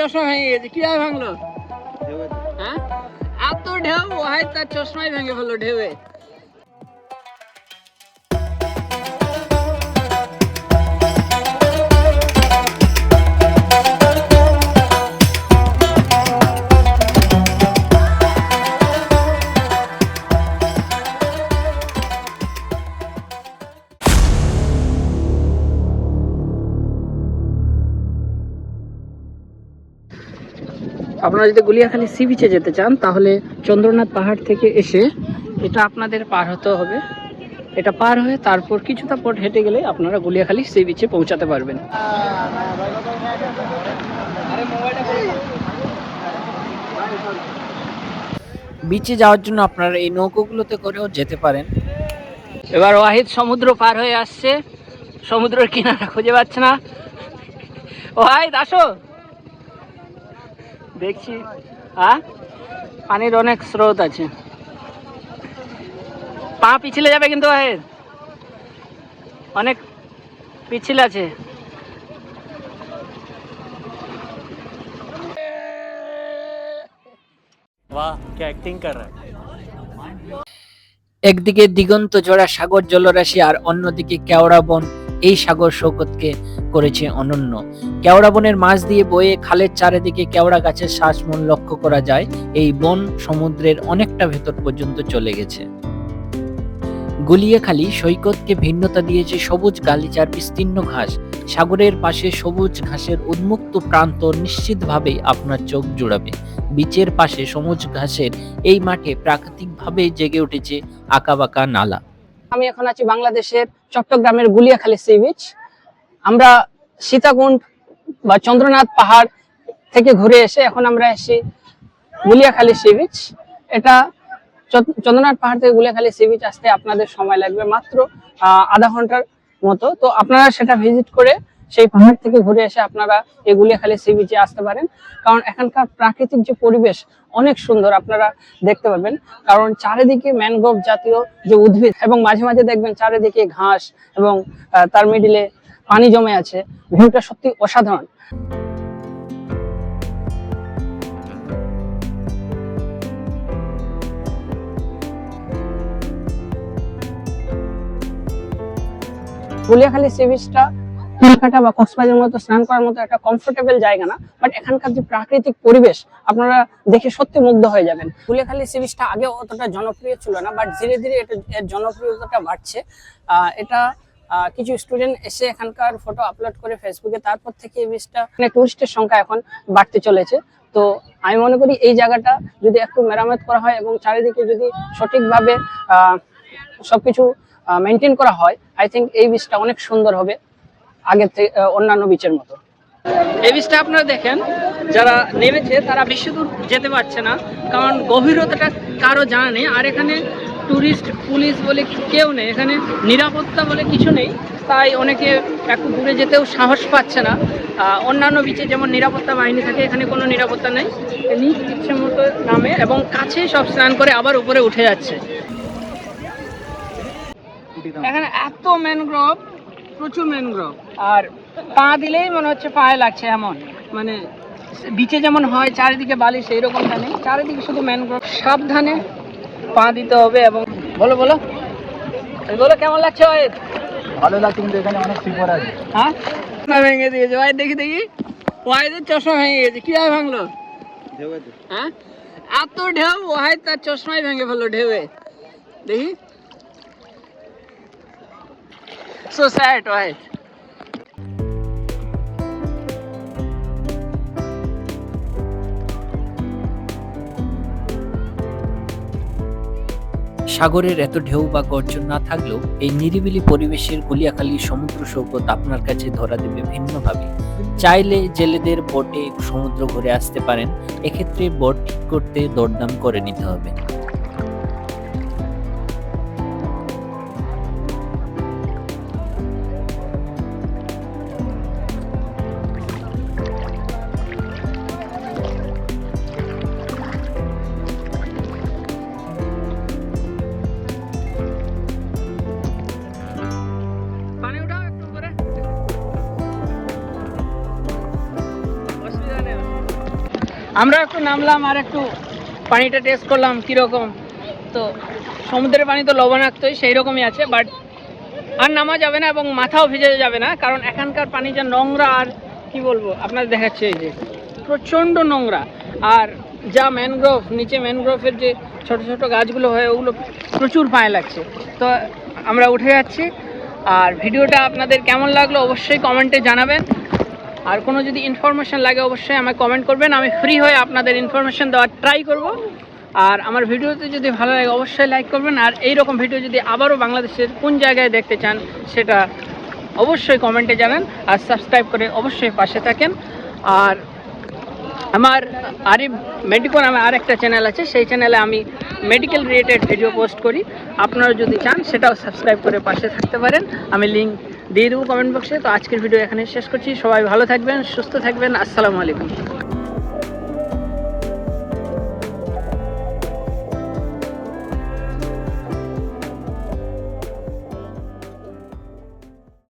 চশমা ভেঙে গেছে কীভাবে ভাঙলো? হ্যাঁ? এত ঢেউ ওহাই তার চশমাই ভেঙে ফেলল ঢেউয়ে। আপনারা যদি গুলিয়াখালী সি বিচে যেতে চান তাহলে চন্দ্রনাথ পাহাড় থেকে এসে এটা আপনাদের পার হতে হবে। এটা পার হয়ে তারপর কিছুটা পথ হেঁটে গেলে আপনারা গুলিয়াখালী সি বিচে পৌঁছাতে পারবেন। বিচে যাওয়ার জন্য আপনারা এই নৌকোগুলোতে করেও যেতে পারেন। এবার ওয়াহিদ সমুদ্র পার হয়ে আসছে। সমুদ্রের কিনারা খুঁজে পাচ্ছে না। ওয়াহিদ আসো। দেখছি। আ পানির অনেক স্রোত আছে। পা পিছলে যাবে কিন্তু অনেক পিছিল আছে। একদিকে দিগন্ত জোড়া সাগর জলরাশি আর অন্যদিকে কেওড়া বন। এই সাগর সৈকতকে করেছে অনন্য। কেওড়া বনের মাছ দিয়ে বয়ে খালের চারিদিকে কেওড়া গাছের শ্বাসমূল লক্ষ্য করা যায়। এই বন সমুদ্রের অনেকটা ভেতর পর্যন্ত চলে গেছে। গুলিয়াখালী সৈকতকে ভিন্নতা দিয়েছে সবুজ গালিচার বিস্তীর্ণ ঘাস। সাগরের পাশে সবুজ ঘাসের উন্মুক্ত প্রান্ত নিশ্চিতভাবেই আপনার চোখ জুড়াবে। বিচের পাশে সবুজ ঘাসের এই মাঠে প্রাকৃতিকভাবে জেগে উঠেছে আঁকাবাঁকা নালা। আমি এখন আছি বাংলাদেশের চট্টগ্রামের গুলিয়াখালী সি বিচ আমরা সীতাকুণ্ড বা চন্দ্রনাথ পাহাড় থেকে ঘুরে এসে এখন আমরা এসেছি গুলিয়াখালী সি বিচ এটা চন্দ্রনাথ পাহাড় থেকে গুলিয়াখালী সি বিচ আসতে আপনাদের সময় লাগবে মাত্র আধা ঘণ্টার মতো। তো আপনারা সেটা ভিজিট করে সেই পাহাড় থেকে ঘুরে এসে আপনারা এই গুলিয়াখালী সি বিচে আসতে পারেন। কারণ এখানকার প্রাকৃতিক যে পরিবেশ অনেক সুন্দর, আপনারা দেখতে পাবেন কারণ চারিদিকে ম্যানগ্রোভ জাতীয় যে উদ্ভিদ, এবং মাঝে মাঝে দেখবেন চারিদিকে ঘাস এবং তার মিডিলে পানি জমে আছে। ভিউটা সত্যি অসাধারণ। গুলিয়াখালী সি বিচটা কুয়াকাটা বা কক্সবাজারের মতো স্নান করার মতো একটা কমফোর্টেবল জায়গা না বাট এখানকার যে প্রাকৃতিক পরিবেশ, আপনারা দেখে সত্যি মুগ্ধ হয়ে যাবেন। গুলিয়াখালী সি বিচটা আগে অতটা জনপ্রিয় ছিল না বাট ধীরে ধীরে এটা এর জনপ্রিয়তাটা বাড়ছে। এটা কিছু স্টুডেন্ট এসে এখানকার ফটো আপলোড করে ফেসবুকে তারপর থেকে এই বিচটা মানে টুরিস্টের সংখ্যা এখন বাড়তে চলেছে। তো আমি মনে করি এই জায়গাটা যদি একটু মেরামত করা হয় এবং চারিদিকে যদি সঠিকভাবে সবকিছু মেনটেন করা হয় আই থিঙ্ক এই বীজটা অনেক সুন্দর হবে। আগের থেকে অন্যান্য বিচের মতো। এই বীজটা আপনারা দেখেন যারা নেমেছে তারা বেশি দূর যেতে পারছে না কারণ গভীরতাটা কারও জানা নেই আর এখানে টুরিস্ট পুলিশ বলে কেউ নেই এখানে নিরাপত্তা বলে কিছু নেই তাই অনেকে একটু দূরে যেতেও সাহস পাচ্ছে না। অন্যান্য বিচে যেমন নিরাপত্তা বাহিনী থাকে এখানে কোনো নিরাপত্তা নেই নিজ ইচ্ছে মতো নামে এবং কাছেই সব স্নান করে আবার উপরে উঠে যাচ্ছে। এখানে এত ম্যানগ্রোভ প্রচুর ম্যানগ্রোভ। আর পা দিলেই মনে হচ্ছে পায়ে লাগছে এমন। মানে বিচে যেমন হয় চারিদিকে বালি সেই রকমটা নেই। চারিদিকে শুধু ম্যানগ্রোভ। সাবধানে পা দিতে হবে এবং বলো বলো। বলো কেমন লাগছে ওয়েদ ভালো লাগছে কিন্তু এখানে অনেক শিপর আছে। হ্যাঁ? ভেঙে দিয়েছে। ওয়াই দেখি দেখি। ওয়াইদের চশমা ভেঙে গেছে। কীভাবে ভাঙলো? হ্যাঁ? এত ঢেউ ওয়াই তার চশমাই ভেঙে ফেলল ঢেউয়ে। দেখি। সো স্যাড ওয়াই সাগরের এত ঢেউ বা গর্জন না থাকলেও এই নিরিবিলি পরিবেশের গুলিয়াখালী সমুদ্র সৈকত আপনার কাছে ধরা দেবে ভিন্নভাবে। চাইলে জেলেদের বোটে সমুদ্র ঘুরে আসতে পারেন, এক্ষেত্রে বোট ঠিক করতে দরদাম করে নিতে হবে। আমরা একটু নামলাম আর একটু পানিটা টেস্ট করলাম কীরকম। তো সমুদ্রের পানি তো লবণাক্তই সেই রকমই আছে বাট আর নামা যাবে না এবং মাথাও ভিজে যাবে না, কারণ এখানকার পানি যা নোংরা আর কি বলব, আপনাদের দেখাচ্ছে এই যে, প্রচণ্ড নোংরা। আর যা ম্যানগ্রোভ নিচে ম্যানগ্রোভের যে ছোট ছোট গাছগুলো হয়, ওগুলো প্রচুর পায়ে লাগছে। তো আমরা উঠে যাচ্ছি, আর ভিডিওটা আপনাদের কেমন লাগল অবশ্যই কমেন্টে জানাবেন। আর কোনো যদি ইনফরমেশন লাগে অবশ্যই আমায় কমেন্ট করবেন। আমি ফ্রি হয়ে আপনাদের ইনফরমেশন দেওয়ার ট্রাই করব। আর আমার ভিডিওতে যদি ভালো লাগে অবশ্যই লাইক করবেন। আর এই রকম ভিডিও যদি আবারও বাংলাদেশের কোন জায়গায় দেখতে চান, সেটা অবশ্যই কমেন্টে জানান। আর সাবস্ক্রাইব করে অবশ্যই পাশে থাকেন। আর আমার আরিফ মেডিকো নামে আর একটা চ্যানেল আছে। সেই চ্যানেলে আমি মেডিকেল রিলেটেড ভিডিও পোস্ট করি। আপনারা যদি চান, সেটাও সাবস্ক্রাইব করে পাশে থাকতে পারেন। আমি লিঙ্ক দিয়ে দেবো কমেন্ট বক্সে তো আজকের ভিডিও এখানে শেষ করছি। সবাই ভালো থাকবেন, সুস্থ থাকবেন। আসসালামু আলাইকুম।